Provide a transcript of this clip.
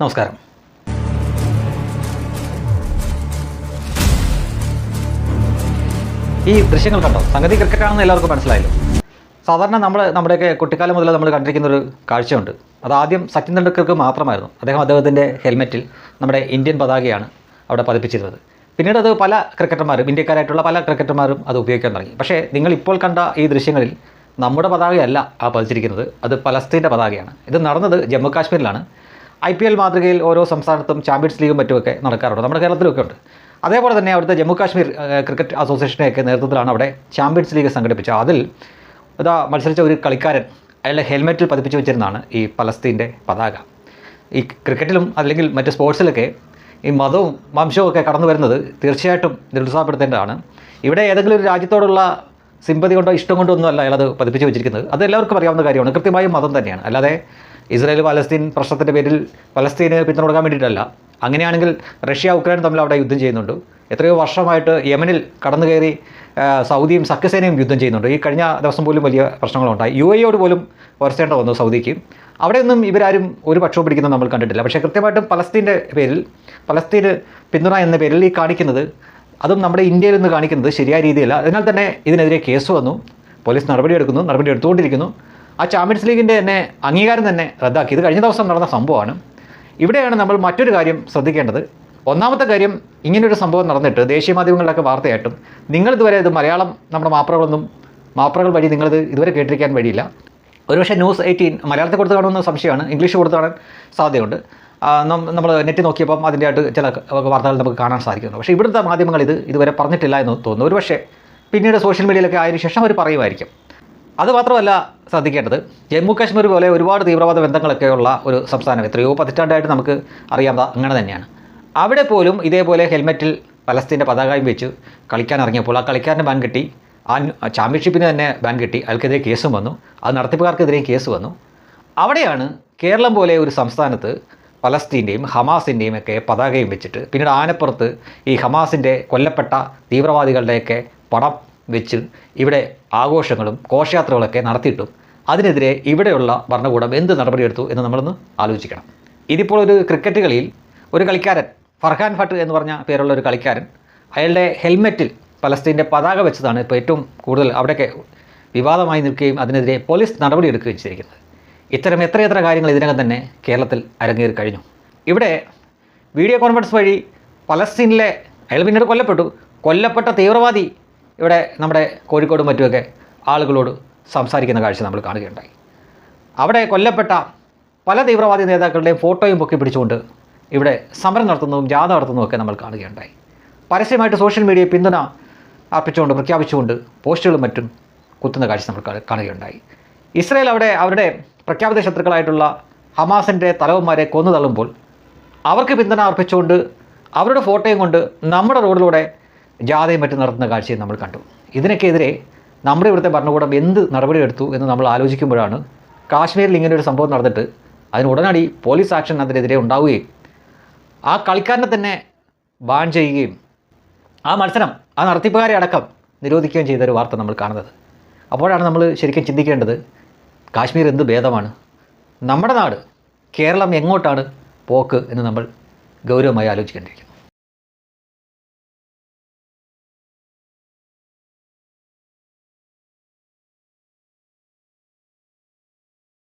നമസ്കാരം. ഈ ദൃശ്യങ്ങൾ കണ്ടോ? സംഗതി ക്രിക്കറ്റാണെന്ന് എല്ലാവർക്കും മനസ്സിലായല്ലോ. സാധാരണ നമ്മൾ നമ്മുടെയൊക്കെ കുട്ടിക്കാലം മുതൽ നമ്മൾ കണ്ടിരിക്കുന്ന ഒരു കാഴ്ചയുണ്ട്. അത് ആദ്യം സച്ചിൻ തെണ്ടുൽക്കർക്ക് മാത്രമായിരുന്നു. അദ്ദേഹം അദ്ദേഹത്തിന്റെ ഹെൽമെറ്റിൽ നമ്മുടെ ഇന്ത്യൻ പതാകയാണ് അവിടെ പതിപ്പിച്ചിരുന്നത്. പിന്നീട് അത് പല ക്രിക്കറ്റർമാരും ഇന്ത്യക്കാരായിട്ടുള്ള പല ക്രിക്കറ്റർമാരും അത് ഉപയോഗിക്കാൻ തുടങ്ങി. പക്ഷേ നിങ്ങൾ ഇപ്പോൾ കണ്ട ഈ ദൃശ്യങ്ങളിൽ നമ്മുടെ പതാകയല്ല ആ പതിച്ചിരിക്കുന്നത്. അത് പലസ്തീന്റെ പതാകയാണ്. ഇത് നടന്നത് ജമ്മു കാശ്മീരിലാണ്. ഐ പി എൽ മാതൃകയിൽ ഓരോ സംസ്ഥാനത്തും ചാമ്പ്യൻസ് ലീഗും മറ്റുമൊക്കെ നടക്കാറുണ്ട്. നമ്മുടെ കേരളത്തിലൊക്കെ ഉണ്ട്. അതേപോലെ തന്നെ അവിടുത്തെ ജമ്മു കാശ്മീർ ക്രിക്കറ്റ് അസോസിയേഷനെയൊക്കെ നേതൃത്വത്തിലാണ് അവിടെ ചാമ്പ്യൻസ് ലീഗ് സംഘടിപ്പിച്ചത്. അതിൽ ഇതാ മത്സരിച്ച ഒരു കളിക്കാരൻ അയാളുടെ ഹെൽമെറ്റിൽ പതിപ്പിച്ച് വെച്ചിരുന്നതാണ് ഈ പലസ്തീന്റെ പതാക. ഈ ക്രിക്കറ്റിലും അല്ലെങ്കിൽ മറ്റ് സ്പോർട്സിലൊക്കെ ഈ മതവും വംശവും ഒക്കെ കടന്നു വരുന്നത് തീർച്ചയായിട്ടും നിരുത്സാഹപ്പെടുത്തേണ്ടതാണ്. ഇവിടെ ഏതെങ്കിലും ഒരു രാജ്യത്തോടുള്ള സിമ്പതി കൊണ്ടോ ഇഷ്ടം കൊണ്ടോ ഒന്നും അല്ല അയാളത് പതിപ്പിച്ച് വെച്ചിരിക്കുന്നത്. അത് എല്ലാവർക്കും അറിയാവുന്ന കാര്യമാണ്. കൃത്യമായും മതം തന്നെയാണ്. അല്ലാതെ ഇസ്രായേൽ പലസ്തീൻ പ്രശ്നത്തിന്റെ പേരിൽ പലസ്തീന് പിന്തുണ കൊടുക്കാൻ വേണ്ടിയിട്ടല്ല. അങ്ങനെയാണെങ്കിൽ റഷ്യ ഉക്രൈൻ തമ്മിൽ അവിടെ യുദ്ധം ചെയ്യുന്നുണ്ട്. എത്രയോ വർഷമായിട്ട് യമനിൽ കടന്നു കയറി സൗദിയും സഖ്യസേനയും യുദ്ധം ചെയ്യുന്നുണ്ട്. ഈ കഴിഞ്ഞ ദിവസം പോലും വലിയ പ്രശ്നങ്ങളുണ്ടായി. യു എയോട് പോലും ഉരസേണ്ട വന്നു സൗദിക്ക്. അവിടെയൊന്നും ഇവരാരും ഒരു പക്ഷവും പിടിക്കുന്നത് നമ്മൾ കണ്ടിട്ടില്ല. പക്ഷേ കൃത്യമായിട്ടും പലസ്തീന്റെ പേരിൽ പലസ്തീന് പിന്തുണ എന്ന പേരിൽ ഈ കാണിക്കുന്നത് അതും നമ്മുടെ ഇന്ത്യയിൽ നിന്ന് കാണിക്കുന്നത് ശരിയായ രീതിയല്ല. അതിനാൽ തന്നെ ഇതിനെതിരെ കേസ് വന്നു. പോലീസ് നടപടിയെടുക്കുന്നു നടപടി എടുത്തുകൊണ്ടിരിക്കുന്നു. ആ ചാമ്പ്യൻസ് ലീഗിന്റെ തന്നെ അംഗീകാരം തന്നെ റദ്ദാക്കി. ഇത് കഴിഞ്ഞ ദിവസം നടന്ന സംഭവമാണ്. ഇവിടെയാണ് നമ്മൾ മറ്റൊരു കാര്യം ശ്രദ്ധിക്കേണ്ടത്. ഒന്നാമത്തെ കാര്യം ഇങ്ങനൊരു സംഭവം നടന്നിട്ട് ദേശീയ മാധ്യമങ്ങളിലൊക്കെ വാർത്തയായിട്ടും നിങ്ങളിതുവരെ ഇത് മലയാളം നമ്മുടെ മാപ്രകളൊന്നും മാപ്രകൾ വഴി നിങ്ങളിത് ഇതുവരെ കേട്ടിരിക്കാൻ വഴിയില്ല. ഒരുപക്ഷെ ന്യൂസ് എയ്റ്റീൻ മലയാളത്തിൽ കൊടുത്ത് കാണുമെന്ന സംശയമാണ്. ഇംഗ്ലീഷ് കൊടുത്ത് കാണാൻ സാധ്യതയുണ്ട്. നമ്മൾ നെറ്റ് നോക്കിയപ്പം അതിന്റെ ആയിട്ട് ചില വാർത്തകൾ നമുക്ക് കാണാൻ സാധിക്കുന്നു പക്ഷേ ഇവിടുത്തെ മാധ്യമങ്ങൾ ഇത് ഇതുവരെ പറഞ്ഞിട്ടില്ല എന്ന് തോന്നുന്നു. ഒരുപക്ഷെ പിന്നീട് സോഷ്യൽ മീഡിയയിലൊക്കെ ആയതിനു ശേഷം അവർ പറയുമായിരിക്കും. അത് മാത്രമല്ല ശ്രദ്ധിക്കേണ്ടത് ജമ്മു കാശ്മീർ പോലെ ഒരുപാട് തീവ്രവാദ ബന്ധങ്ങളൊക്കെയുള്ള ഒരു സംസ്ഥാനം എത്രയോ പതിറ്റാണ്ടായിട്ട് നമുക്ക് അറിയാവുന്ന അങ്ങനെ തന്നെയാണ്. അവിടെ പോലും ഇതേപോലെ ഹെൽമെറ്റിൽ പലസ്തീന്റെ പതാകയും വെച്ച് കളിക്കാൻ ഇറങ്ങിയപ്പോൾ ആ കളിക്കാരന്റെ ബാൻ കിട്ടി. ആ ചാമ്പ്യൻഷിപ്പിന് തന്നെ ബാൻ കിട്ടി. അയാൾക്കെതിരെ കേസും വന്നു. അത് നടത്തിപ്പുകാർക്കെതിരെയും കേസ് വന്നു. അവിടെയാണ് കേരളം പോലെ ഒരു സംസ്ഥാനത്ത് പലസ്തീന്റെയും ഹമാസിന്റെയും ഒക്കെ പതാകയും വെച്ചിട്ട് പിന്നീട് ആനപ്പുറത്ത് ഈ ഹമാസിന്റെ കൊല്ലപ്പെട്ട തീവ്രവാദികളുടെയൊക്കെ പടം വെച്ച് ഇവിടെ ആഘോഷങ്ങളും ഘോഷയാത്രകളൊക്കെ നടത്തിയിട്ടും അതിനെതിരെ ഇവിടെയുള്ള ഭരണകൂടം എന്ത് നടപടിയെടുത്തു എന്ന് നമ്മളൊന്ന് ആലോചിക്കണം. ഇതിപ്പോൾ ഒരു ക്രിക്കറ്റ് കളിയിൽ ഒരു കളിക്കാരൻ ഫർഹാൻ ഭട്ട് എന്ന് പറഞ്ഞ പേരുള്ള ഒരു കളിക്കാരൻ അയാളുടെ ഹെൽമെറ്റിൽ പലസ്തീന്റെ പതാക വെച്ചതാണ് ഇപ്പോൾ ഏറ്റവും കൂടുതൽ അവിടെയൊക്കെ വിവാദമായി നിൽക്കുകയും അതിനെതിരെ പോലീസ് നടപടിയെടുക്കുകയും ചെയ്തിരിക്കുന്നത്. ഇത്തരം എത്രയെത്ര കാര്യങ്ങൾ ഇതിനകം തന്നെ കേരളത്തിൽ അരങ്ങേറി കഴിഞ്ഞു. ഇവിടെ വീഡിയോ കോൺഫറൻസ് വഴി പലസ്തീനിലെ അയാൾ പിന്നീട് കൊല്ലപ്പെട്ടു. കൊല്ലപ്പെട്ട തീവ്രവാദി ഇവിടെ നമ്മുടെ കോഴിക്കോടും മറ്റുമൊക്കെ ആളുകളോട് സംസാരിക്കുന്ന കാഴ്ച നമ്മൾ കാണുകയുണ്ടായി. അവിടെ കൊല്ലപ്പെട്ട പല തീവ്രവാദി നേതാക്കളുടെയും ഫോട്ടോയും പൊക്കി പിടിച്ചുകൊണ്ട് ഇവിടെ സമരം നടത്തുന്നതും ജാഥ നടത്തുന്നതും ഒക്കെ നമ്മൾ കാണുകയുണ്ടായി. പരസ്യമായിട്ട് സോഷ്യൽ മീഡിയയെ പിന്തുണ അർപ്പിച്ചുകൊണ്ട് പ്രഖ്യാപിച്ചുകൊണ്ട് പോസ്റ്റുകളും മറ്റും കുത്തുന്ന കാഴ്ച നമ്മൾ കാണുകയുണ്ടായി. ഇസ്രയേൽ അവിടെ അവരുടെ പ്രഖ്യാപിത ശത്രുക്കളായിട്ടുള്ള ഹമാസിന്റെ തലവന്മാരെ കൊന്നു തള്ളുമ്പോൾ അവർക്ക് പിന്തുണ അർപ്പിച്ചുകൊണ്ട് അവരുടെ ഫോട്ടോയും കൊണ്ട് നമ്മുടെ റോഡിലൂടെ ജാഥയും മറ്റും നടത്തുന്ന കാഴ്ചയും നമ്മൾ കണ്ടു. ഇതിനൊക്കെതിരെ നമ്മുടെ ഇവിടുത്തെ ഭരണകൂടം എന്ത് നടപടിയെടുത്തു എന്ന് നമ്മൾ ആലോചിക്കുമ്പോഴാണ് കാശ്മീരിൽ ഇങ്ങനെ ഒരു സംഭവം നടന്നിട്ട് അതിന് ഉടനടി പോലീസ് ആക്ഷൻ അതിനെതിരെ ഉണ്ടാവുകയും ആ കളിക്കാരനെ തന്നെ ബാൻ ചെയ്യുകയും ആ മത്സരം ആ നടത്തിപ്പുകാരെ അടക്കം നിരോധിക്കുകയും ചെയ്ത ഒരു വാർത്ത നമ്മൾ കാണുന്നത്. അപ്പോഴാണ് നമ്മൾ ശരിക്കും ചിന്തിക്കേണ്ടത് കാശ്മീർ എന്ത് ഭേദമാണ്? നമ്മുടെ നാട് കേരളം എങ്ങോട്ടാണ് പോക്ക് എന്ന് നമ്മൾ ഗൗരവമായി ആലോചിക്കേണ്ടിയിരിക്കുന്നു.